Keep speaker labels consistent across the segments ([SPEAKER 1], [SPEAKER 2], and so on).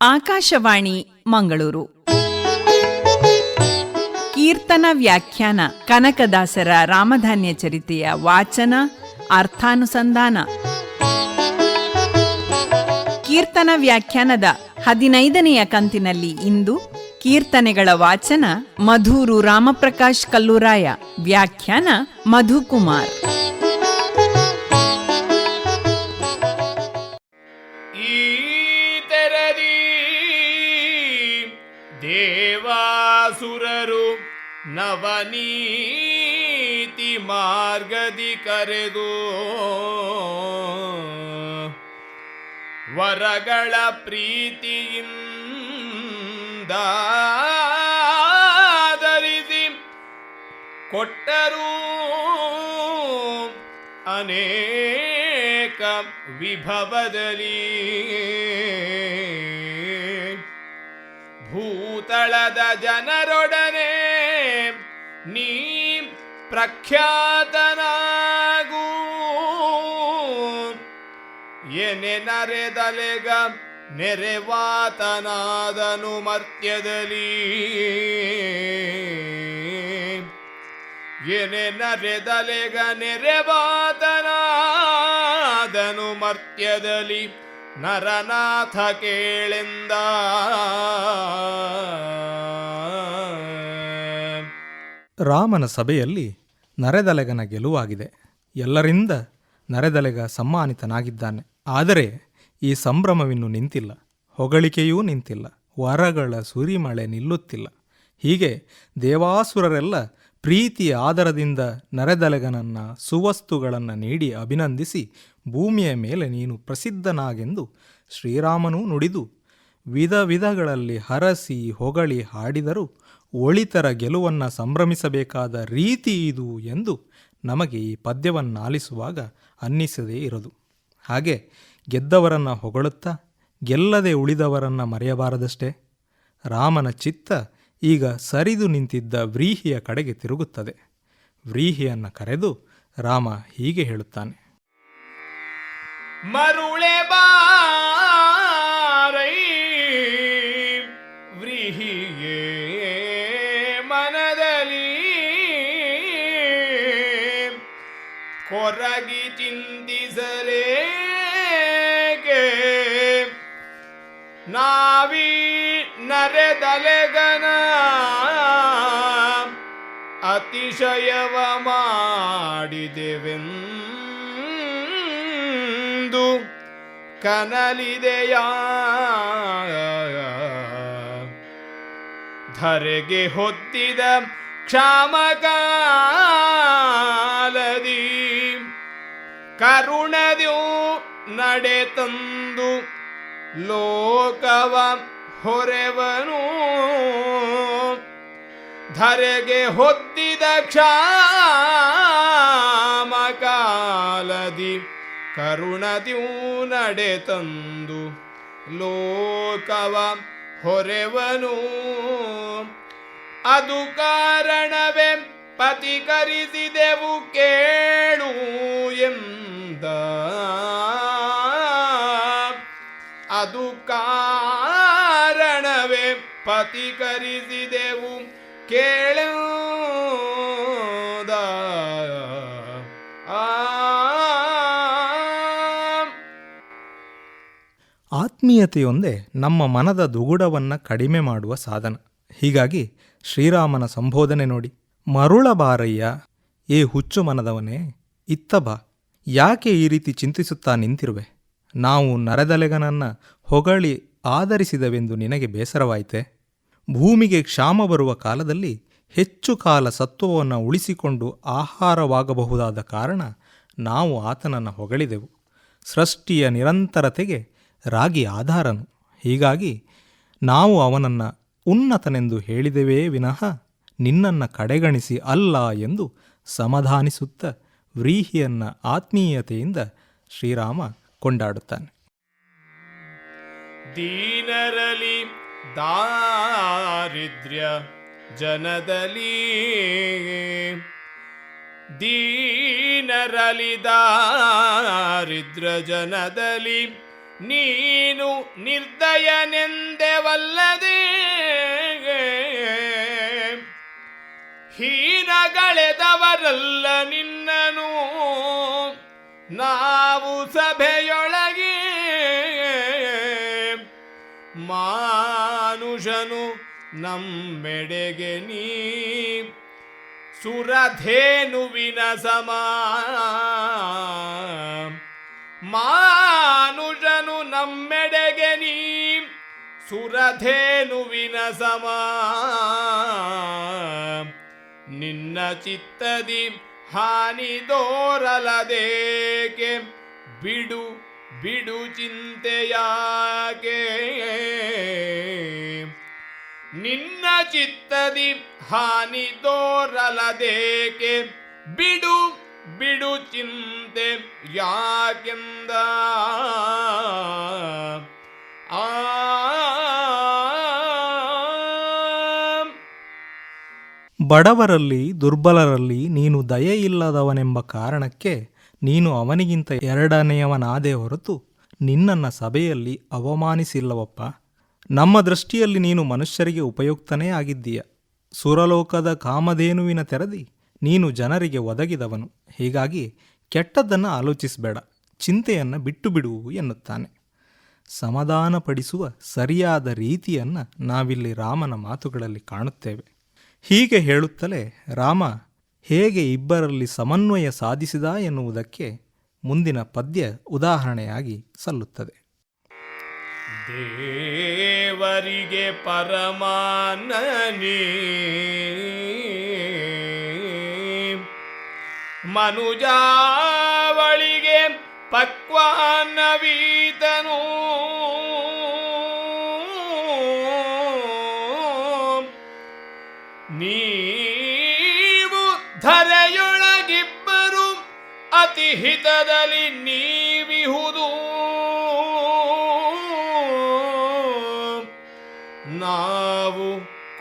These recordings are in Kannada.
[SPEAKER 1] ಆಕಾಶವಾಣಿ, ಮಂಗಳೂರು. ಕೀರ್ತನ ವ್ಯಾಖ್ಯಾನ, ಕನಕದಾಸರ ರಾಮಧಾನ್ಯ ಚರಿತೆಯ ವಾಚನ, ಅರ್ಥಾನುಸಂಧಾನ. ಕೀರ್ತನ ವ್ಯಾಖ್ಯಾನದ ಹದಿನೈದನೆಯ ಕಂತಿನಲ್ಲಿ ಇಂದು ಕೀರ್ತನೆಗಳ ವಾಚನ ಮಧೂರು ರಾಮಪ್ರಕಾಶ್ ಕಲ್ಲೂರಾಯ. ವ್ಯಾಖ್ಯಾನ ಮಧುಕುಮಾರ್.
[SPEAKER 2] ದೇವಾಸುರರು ನವನೀತಿ ಮಾರ್ಗದಿ ಕರೆದು ವರಗಳ ಪ್ರೀತಿಯಿಂದ ಕೊಟ್ಟರೂ ಅನೇಕ ವಿಭವದಲ್ಲಿ ಭೂತಳದ ಜನರೊಡನೆ ನೀ ಪ್ರಖ್ಯಾತನಾಗೂ. ಎನೆ ನರೆದಲೆಗ ನೆರೆವಾತನಾದನು ಮರ್ತ್ಯದಲ್ಲಿ. ಎನೆ ನರೆದಲೆಗ ನೆರೆವಾತನಾದನು ಮರ್ತ್ಯದಲ್ಲಿ. ನರನಾಥ ಕೇಳಿಂದ.
[SPEAKER 3] ರಾಮನ ಸಭೆಯಲ್ಲಿ ನರೆದಲೆಗನ ಗೆಲುವಾಗಿದೆ. ಎಲ್ಲರಿಂದ ನರೆದಲೆಗ ಸಮ್ಮಾನಿತನಾಗಿದ್ದಾನೆ. ಆದರೆ ಈ ಸಂಭ್ರಮವಿನ್ನು ನಿಂತಿಲ್ಲ. ಹೊಗಳಿಕೆಯೂ ನಿಂತಿಲ್ಲ. ವರಗಳ ಸುರಿಮಳೆ ನಿಲ್ಲುತ್ತಿಲ್ಲ. ಹೀಗೆ ದೇವಾಸುರರೆಲ್ಲ ಪ್ರೀತಿಯ ಆದರದಿಂದ ನರೆದಲೆಗನನ್ನ, ಸುವಸ್ತುಗಳನ್ನು ನೀಡಿ ಅಭಿನಂದಿಸಿ, ಭೂಮಿಯ ಮೇಲೆ ನೀನು ಪ್ರಸಿದ್ಧನಾಗೆಂದು ಶ್ರೀರಾಮನೂ ನುಡಿದು ವಿಧ ವಿಧಗಳಲ್ಲಿ ಹರಸಿ ಹೊಗಳಿ ಹಾಡಿದರೂ, ಒಳಿತರ ಗೆಲುವನ್ನು ಸಂಭ್ರಮಿಸಬೇಕಾದ ರೀತಿ ಇದು ಎಂದು ನಮಗೆ ಈ ಪದ್ಯವನ್ನಾಲಿಸುವಾಗ ಅನ್ನಿಸದೇ ಇರದು. ಹಾಗೆ ಗೆದ್ದವರನ್ನು ಹೊಗಳುತ್ತಾ, ಗೆಲ್ಲದೆ ಉಳಿದವರನ್ನು ಮರೆಯಬಾರದಷ್ಟೇ? ರಾಮನ ಚಿತ್ತ ಈಗ ಸರಿದು ನಿಂತಿದ್ದ ವ್ರೀಹಿಯ ಕಡೆಗೆ ತಿರುಗುತ್ತದೆ. ವ್ರೀಹಿಯನ್ನು ಕರೆದು ರಾಮ ಹೀಗೆ ಹೇಳುತ್ತಾನೆ.
[SPEAKER 2] ಮರುಳೆ ಬಾರೈ, ವ್ರೀಹಿಯೇ ಮನದಲ್ಲಿ ಕೊರಗಿ ಚಿಂತಿಸಲೇಕೆ ನಾವೀ ನರೆದಲೆಗನ ಅತಿಶಯವ ಮಾಡಿದೆವೆಂದು ಕನಲಿದೆಯ? ಧರೆಗೆ ಹೊತ್ತಿದ ಕ್ಷಾಮಕಾಲದಿ ನಡೆ ತಂದು ಲೋಕವ ಹೊರೆವನು. ಧರೆಗೆ ಹೊತ್ತಿದ ಕ್ಷಾಮಕಾಲದಿ ಕರುಣದಿಯೂ ನಡೆ ತಂದು ಲೋಕವ ಹೊರೆವನು. ಅದು ಕಾರಣವೇ ಪತಿಕರಿಸಿದೆವು ಕೇಳು ಎಂದ. ಅದು ಕಾರಣವೇ ಪತಿಕರಿಸಿದೆವು ಕೇಳುದ
[SPEAKER 3] ಆತ್ಮೀಯತೆಯೊಂದೇ ನಮ್ಮ ಮನದ ದುಗುಡವನ್ನು ಕಡಿಮೆ ಮಾಡುವ ಸಾಧನ. ಹೀಗಾಗಿ ಶ್ರೀರಾಮನ ಸಂಬೋಧನೆ ನೋಡಿ. ಮರುಳಬಾರಯ್ಯ ಏ ಹುಚ್ಚು ಮನದವನೇ, ಇತ್ತ ಬಾ. ಯಾಕೆ ಈ ರೀತಿ ಚಿಂತಿಸುತ್ತಾ ನಿಂತಿರುವೆ? ನಾವು ನರದಲೆಗನನ್ನ ಹೊಗಳಿ ಆಧರಿಸಿದವೆಂದು ನಿನಗೆ ಬೇಸರವಾಯಿತೆ? ಭೂಮಿಗೆ ಕ್ಷಾಮ ಬರುವ ಕಾಲದಲ್ಲಿ ಹೆಚ್ಚು ಕಾಲ ಸತ್ವವನ್ನು ಉಳಿಸಿಕೊಂಡು ಆಹಾರವಾಗಬಹುದಾದ ಕಾರಣ ನಾವು ಆತನನ್ನು ಹೊಗಳಿದೆವು. ಸೃಷ್ಟಿಯ ನಿರಂತರತೆಗೆ ರಾಗಿ ಆಧಾರನು. ಹೀಗಾಗಿ ನಾವು ಅವನನ್ನು ಉನ್ನತನೆಂದು ಹೇಳಿದೆವೇ ವಿನಃ ನಿನ್ನನ್ನು ಕಡೆಗಣಿಸಿ ಅಲ್ಲ ಎಂದು ಸಮಾಧಾನಿಸುತ್ತ ವ್ರೀಹಿಯನ್ನ ಆತ್ಮೀಯತೆಯಿಂದ ಶ್ರೀರಾಮ ಕೊಂಡಾಡುತ್ತಾನೆ.
[SPEAKER 2] ದೀನರಲಿ ದಾರಿದ್ರ್ಯ ಜನದಲ್ಲಿ ದೀನರಲಿ ದಾರಿದ್ರ ಜನದಲ್ಲಿ ನೀನು ನಿರ್ದಯನೆಂದೆವಲ್ಲದೆ ಹೀನಗಳೆದವರಲ್ಲ ನಿನ್ನನು ನಾವು ಸಭೆಯೊಳಗೆ ಮಾನುಷನು ನಮ್ಮೆಡೆಗೆ ನೀ ಸುರಧೇನುವಿನ ಸಮ. ಮಾನುಷನು ನಮ್ಮೆಡೆಗೆ ನೀ ಸುರಧೇನುವಿನ ಸಮ. ನಿನ್ನ ಚಿತ್ತದಿ ಹಾನಿ ದೋರಲದೇಕೆ? ಬಿಡು ಬಿಡು ಚಿಂತೆಯಾಕೆ? ನಿನ್ನ ಚಿತ್ತದಿ ಹಾನಿ ತೋರಲದೇಕೆ? ಬಿಡು ಬಿಡು ಚಿಂತೆ ಯಾಕೆಂದ? ಆ,
[SPEAKER 3] ಬಡವರಲ್ಲಿ, ದುರ್ಬಲರಲ್ಲಿ ನೀನು ದಯೆ ಇಲ್ಲದವನೆಂಬ ಕಾರಣಕ್ಕೆ ನೀನು ಅವನಿಗಿಂತ ಎರಡನೆಯವನಾದೇ ಹೊರತು ನಿನ್ನನ್ನ ಸಭೆಯಲ್ಲಿ ಅವಮಾನಿಸಿಲ್ಲವಪ್ಪ. ನಮ್ಮ ದೃಷ್ಟಿಯಲ್ಲಿ ನೀನು ಮನುಷ್ಯರಿಗೆ ಉಪಯುಕ್ತನೇ ಆಗಿದ್ದೀಯ. ಸುರಲೋಕದ ಕಾಮಧೇನುವಿನ ತೆರದಿ ನೀನು ಜನರಿಗೆ ಒದಗಿದವನು. ಹೀಗಾಗಿ ಕೆಟ್ಟದ್ದನ್ನು ಆಲೋಚಿಸಬೇಡ, ಚಿಂತೆಯನ್ನು ಬಿಟ್ಟು ಬಿಡುವು ಎನ್ನುತ್ತಾನೆ. ಸಮಾಧಾನಪಡಿಸುವ ಸರಿಯಾದ ರೀತಿಯನ್ನು ನಾವಿಲ್ಲಿ ರಾಮನ ಮಾತುಗಳಲ್ಲಿ ಕಾಣುತ್ತೇವೆ. ಹೀಗೆ ಹೇಳುತ್ತಲೇ ರಾಮ, ಹೇಗೆ ಇಬ್ಬರಲ್ಲಿ ಸಮನ್ವಯ ಸಾಧಿಸಿದ? ಎನ್ನುವುದಕ್ಕೆ ಮುಂದಿನ ಪದ್ಯ ಉದಾಹರಣೆಯಾಗಿ ಸಲ್ಲುತ್ತದೆ.
[SPEAKER 2] ದೇವರಿಗೆ ಪರಮಾನನಿ. ಮನುಜಾವಳಿಗೆ ಪಕ್ವಾನವೀತನು. ನೀವು ಧರೆಯೊಳಗಿಬ್ಬರು ಅತಿ ಹಿತದಲ್ಲಿ ನೀವಿಹುದು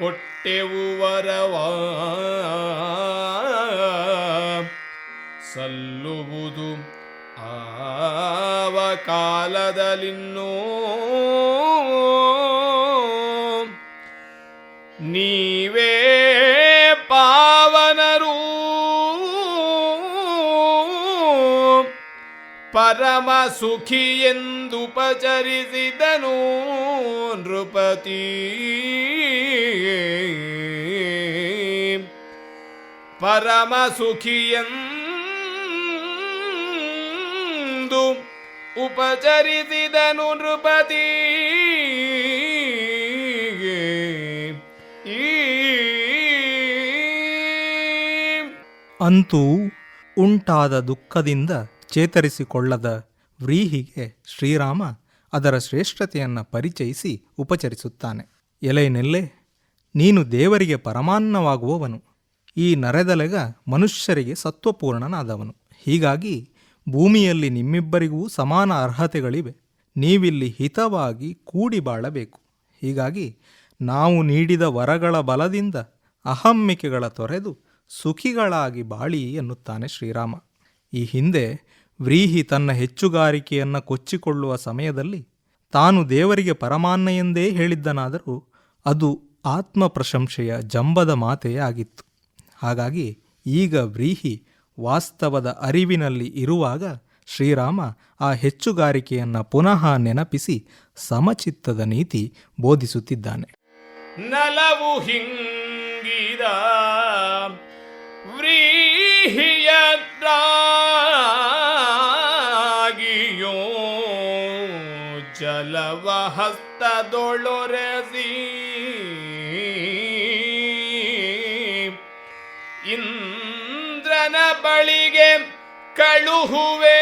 [SPEAKER 2] ಕೊಟ್ಟೆವು ವರವ ಸಲ್ಲುವುದು ಆವ ಕಾಲದಲ್ಲಿನ್ನೂ ನೀವೇ ಪಾವನರೂ. ಪರಮ ಸುಖಿ ಎಂದುಪಚರಿಸಿದನು ನೃಪತಿ. ಪರಮ ಸುಖಿಯಂದು ಉಪಚರಿಸಿದನು ನೃಪತಿ.
[SPEAKER 3] ಅಂತೂ ಉಂಟಾದ ದುಃಖದಿಂದ ಚೇತರಿಸಿಕೊಳ್ಳದ ವ್ರೀಹಿಗೆ ಶ್ರೀರಾಮ ಅದರ ಶ್ರೇಷ್ಠತೆಯನ್ನು ಪರಿಚಯಿಸಿ ಉಪಚರಿಸುತ್ತಾನೆ. ಎಲೆ ನೆಲ್ಲೆ, ನೀನು ದೇವರಿಗೆ ಪರಮಾನ್ನವಾಗುವವನು. ಈ ನರೆದಲೆಗ ಮನುಷ್ಯರಿಗೆ ಸತ್ವಪೂರ್ಣನಾದವನು. ಹೀಗಾಗಿ ಭೂಮಿಯಲ್ಲಿ ನಿಮ್ಮಿಬ್ಬರಿಗೂ ಸಮಾನ ಅರ್ಹತೆಗಳಿವೆ. ನೀವಿಲ್ಲಿ ಹಿತವಾಗಿ ಕೂಡಿ ಬಾಳಬೇಕು. ಹೀಗಾಗಿ ನಾವು ನೀಡಿದ ವರಗಳ ಬಲದಿಂದ ಅಹಮ್ಮಿಕೆಗಳ ತೊರೆದು ಸುಖಿಗಳಾಗಿ ಬಾಳಿ ಎನ್ನುತ್ತಾನೆ ಶ್ರೀರಾಮ. ಈ ಹಿಂದೆ ವ್ರೀಹಿ ತನ್ನ ಹೆಚ್ಚುಗಾರಿಕೆಯನ್ನು ಕೊಚ್ಚಿಕೊಳ್ಳುವ ಸಮಯದಲ್ಲಿ ತಾನು ದೇವರಿಗೆ ಪರಮಾನ್ನ ಎಂದೇ ಹೇಳಿದ್ದನಾದರೂ ಅದು ಆತ್ಮ ಪ್ರಶಂಸೆಯ ಜಂಬದ ಮಾತೆಯೇ ಆಗಿತ್ತು ಹಾಗಾಗಿ ಈಗ ವ್ರೀಹಿ ವಾಸ್ತವದ ಅರಿವಿನಲ್ಲಿ ಇರುವಾಗ ಶ್ರೀರಾಮ ಆ ಹೆಚ್ಚುಗಾರಿಕೆಯನ್ನು ಪುನಃ ನೆನಪಿಸಿ ಸಮಚಿತ್ತದ ನೀತಿ ಬೋಧಿಸುತ್ತಿದ್ದಾನೆ.
[SPEAKER 2] ನಲವು ಹಿಂಗಿದ ವ್ರೀಹಿಯದ್ರಾಗಿಯೋ ಜಲವ ಹಸ್ತದೊಳೊರೆಸಿ ಬಳಿಗೆ ಕಳುಹುವೆ.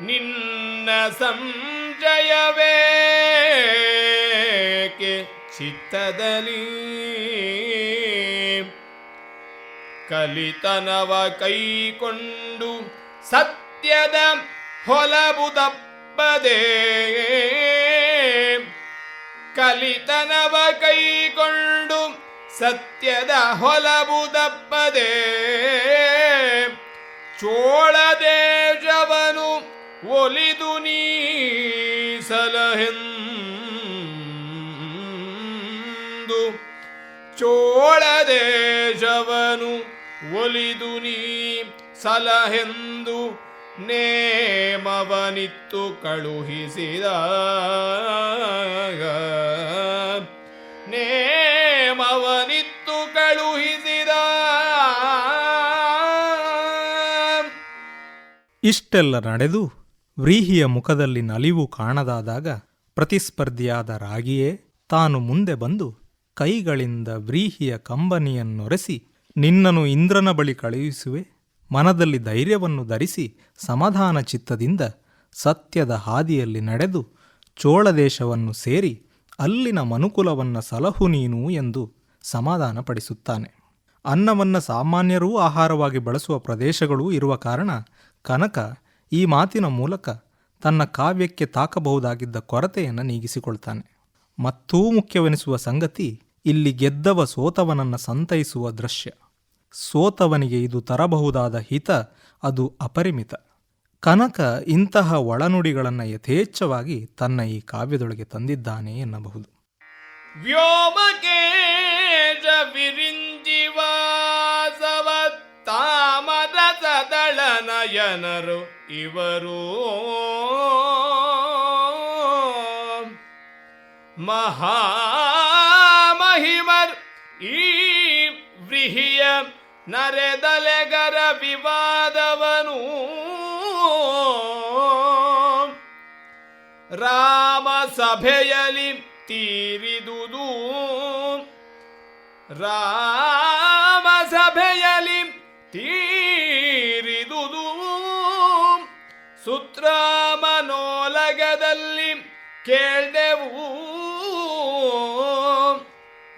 [SPEAKER 2] ನಿನ್ನ ಸಂಜಯವೇಕೆ ಚಿತ್ತದಲ್ಲಿ ಕಲಿತನವ ಕೈಕೊಂಡು ಸತ್ಯದ ಹೊಲಬುದಪ್ಪದೆ ಕಲಿತನವ ಕೈಕೊಂಡು ಸತ್ಯದ ಹೊಲಬುದಪ್ಪದೆ ಚೋಳ ದೇಶವನು ಒಲಿದು ನೀ ಸಲಹೆಂದು ಚೋಳ ದೇಶವನು ಒಲಿದು ನೀ ಸಲಹೆಂದು ನೇಮವನಿತ್ತು ಕಳುಹಿಸಿದ ನೇಮವನಿತ್ತು ಕಳುಹಿಸಿದ.
[SPEAKER 3] ಇಷ್ಟೆಲ್ಲ ನಡೆದು ವ್ರೀಹಿಯ ಮುಖದಲ್ಲಿ ನಲಿವು ಕಾಣದಾದಾಗ ಪ್ರತಿಸ್ಪರ್ಧಿಯಾದ ರಾಗಿಯೇ ತಾನು ಮುಂದೆ ಬಂದು ಕೈಗಳಿಂದ ವ್ರೀಹಿಯ ಕಂಬನಿಯನ್ನೊರೆಸಿ ನಿನ್ನನು ಇಂದ್ರನ ಬಳಿ ಕಳುಹಿಸುವೆ. ಮನದಲ್ಲಿ ಧೈರ್ಯವನ್ನು ಧರಿಸಿ ಸಮಾಧಾನ ಚಿತ್ತದಿಂದ ಸತ್ಯದ ಹಾದಿಯಲ್ಲಿ ನಡೆದು ಚೋಳದೇಶವನ್ನು ಸೇರಿ ಅಲ್ಲಿನ ಮನುಕುಲವನ್ನ ಸಲಹು ನೀನು ಎಂದು ಸಮಾಧಾನಪಡಿಸುತ್ತಾನೆ. ಅನ್ನವನ್ನು ಸಾಮಾನ್ಯರೂ ಆಹಾರವಾಗಿ ಬಳಸುವ ಪ್ರದೇಶಗಳೂ ಇರುವ ಕಾರಣ ಕನಕ ಈ ಮಾತಿನ ಮೂಲಕ ತನ್ನ ಕಾವ್ಯಕ್ಕೆ ತಾಕಬಹುದಾಗಿದ್ದ ಕೊರತೆಯನ್ನು ನೀಗಿಸಿಕೊಳ್ತಾನೆ. ಮತ್ತೂ ಮುಖ್ಯವೆನಿಸುವ ಸಂಗತಿ ಇಲ್ಲಿ ಗೆದ್ದವ ಸೋತವನನ್ನ ಸಂತೈಸುವ ದೃಶ್ಯ. ಸೋತವನಿಗೆ ಇದು ತರಬಹುದಾದ ಹಿತ, ಅದು ಅಪರಿಮಿತ. ಕನಕ ಇಂತಹ ಒಳನುಡಿಗಳನ್ನು ಯಥೇಚ್ಛವಾಗಿ ತನ್ನ ಈ ಕಾವ್ಯದೊಳಗೆ ತಂದಿದ್ದಾನೆ ಎನ್ನಬಹುದು.
[SPEAKER 2] ನಯನರು ಇವರು. ಮಹಾಮಹಿಮರ್ ಈ ವ್ರಿಹಿಯ ನರೆದಲೆಗರ ವಿವಾದವನು. ರಾಮ ಸಭೆಯಲಿ ತೀರಿದುದು. ರಾಮ ಸಭೆಯಲಿ ತೀರಿದುದು. ಸುತ್ರ ಮನೋಲಗದಲ್ಲಿ ಕೇಳ್ದೆವು.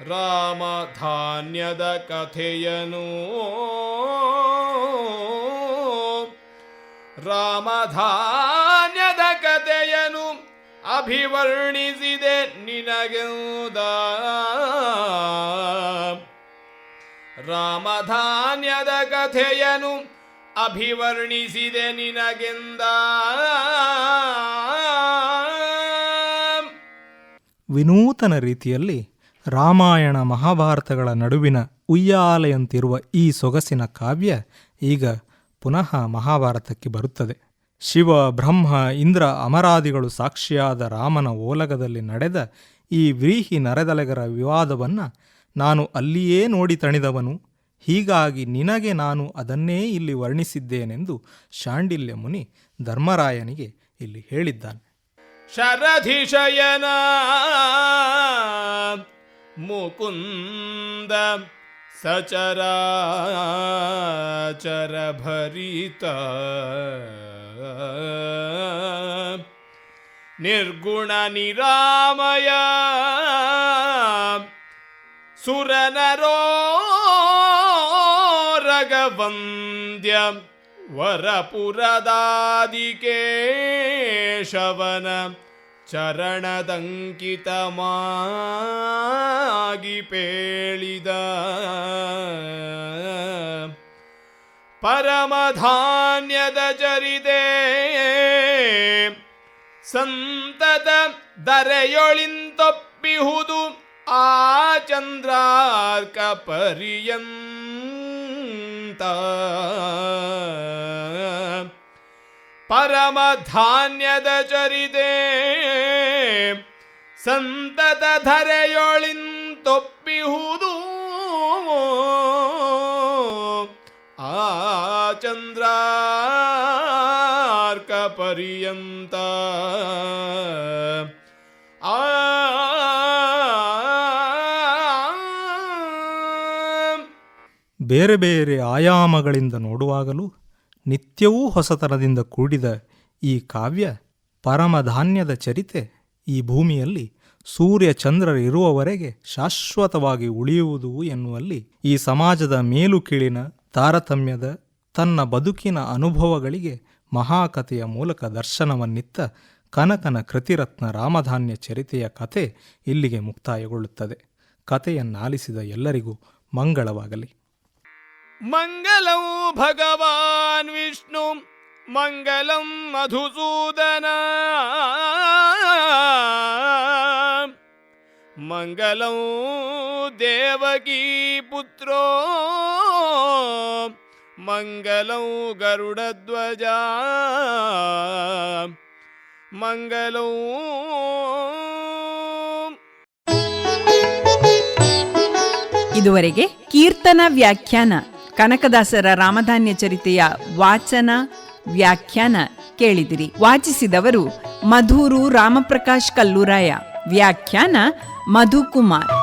[SPEAKER 2] ರಾಮ ಧಾನ್ಯದ ಕಥೆಯನು. ರಾಮಧಾ ಅಭಿವರ್ಣಿಸಿದೆ ನಿನಗೆಂದ. ರಾಮಧಾನ್ಯದ ಕಥೆಯನು ಅಭಿವರ್ಣಿಸಿದೆ ನಿನಗೆಂದ.
[SPEAKER 3] ವಿನೂತನ ರೀತಿಯಲ್ಲಿ ರಾಮಾಯಣ ಮಹಾಭಾರತಗಳ ನಡುವಿನ ಉಯ್ಯಾಲೆಯಂತಿರುವ ಈ ಸೊಗಸಿನ ಕಾವ್ಯ ಈಗ ಪುನಃ ಮಹಾಭಾರತಕ್ಕೆ ಬರುತ್ತದೆ. ಶಿವ, ಬ್ರಹ್ಮ, ಇಂದ್ರ, ಅಮರಾದಿಗಳು ಸಾಕ್ಷಿಯಾದ ರಾಮನ ಓಲಗದಲ್ಲಿ ನಡೆದ ಈ ವ್ರೀಹಿ ನರೆದಲೆಗರ ವಿವಾದವನ್ನು ನಾನು ಅಲ್ಲಿಯೇ ನೋಡಿ ತಣಿದವನು. ಹೀಗಾಗಿ ನಿನಗೆ ನಾನು ಅದನ್ನೇ ಇಲ್ಲಿ ವರ್ಣಿಸಿದ್ದೇನೆಂದು ಶಾಂಡಿಲ್ಯ ಮುನಿ ಧರ್ಮರಾಯನಿಗೆ ಇಲ್ಲಿ ಹೇಳಿದ್ದಾನೆ.
[SPEAKER 2] ಶರಧಿಶಯನ ಮುಕುಂದ सचराचरभरित निर्गुणनिरामय सुरनरो सुरनरोरगवन्द्यं वरपुरदादिकेशवन। ಚರಣದಂಕಿತಮಾಗಿ ಪೇಳಿದ ಪರಮಧಾನ್ಯದ ಜರಿದೆ ಸಂತದ ದರೆಯೊಳಿಂತೊಪ್ಪಿಹುದು ಆ ಚಂದ್ರಾರ್ಕ ಪರ್ಯಂತ. ಪರಮಧಾನ್ಯದ ಚರಿತೆ ಸಂತತ ಧರೆಯೊಳಿಂತೊಪ್ಪಿಹುದು. ಆ ಚಂದ್ರಾರ್ಕ ಪರ್ಯಂತ ಆ
[SPEAKER 3] ಬೇರೆ ಬೇರೆ ಆಯಾಮಗಳಿಂದ ನೋಡುವಾಗಲೂ ನಿತ್ಯವೂ ಹೊಸತನದಿಂದ ಕೂಡಿದ ಈ ಕಾವ್ಯ ಪರಮಧಾನ್ಯದ ಚರಿತೆ ಈ ಭೂಮಿಯಲ್ಲಿ ಸೂರ್ಯ ಚಂದ್ರರಿರುವವರೆಗೆ ಶಾಶ್ವತವಾಗಿ ಉಳಿಯುವುದು ಎನ್ನುವಲ್ಲಿ ಈ ಸಮಾಜದ ಮೇಲುಕೀಳಿನ ತಾರತಮ್ಯದ ತನ್ನ ಬದುಕಿನ ಅನುಭವಗಳಿಗೆ ಮಹಾಕಥೆಯ ಮೂಲಕ ದರ್ಶನವನ್ನಿತ್ತ ಕನಕನ ಕೃತಿರತ್ನ ರಾಮಧಾನ್ಯ ಚರಿತೆಯ ಕಥೆ ಇಲ್ಲಿಗೆ ಮುಕ್ತಾಯಗೊಳ್ಳುತ್ತದೆ. ಕಥೆಯನ್ನಾಲಿಸಿದ ಎಲ್ಲರಿಗೂ ಮಂಗಳವಾಗಲಿ.
[SPEAKER 2] ಮಂಗಲವು ಭಗವಾನ್ ವಿಷ್ಣು मङ्गलं मधुसूदन मङ्गलं देवकी पुत्रो मङ्गलं गरुडध्वजा मङ्गलम्
[SPEAKER 1] ಇದುವರೆಗೆ ಕೀರ್ತನ ವ್ಯಾಖ್ಯಾನ ಕನಕದಾಸರ ರಾಮಧಾನ್ಯ ಚರಿತೆಯ ವಾಚನ ವ್ಯಾಖ್ಯಾನ ಕೇಳಿದಿರಿ. ವಾಚಿಸಿದವರು ಮಧೂರು ರಾಮಪ್ರಕಾಶ್ ಕಲ್ಲೂರಾಯ. ವ್ಯಾಖ್ಯಾನ ಮಧುಕುಮಾರ್.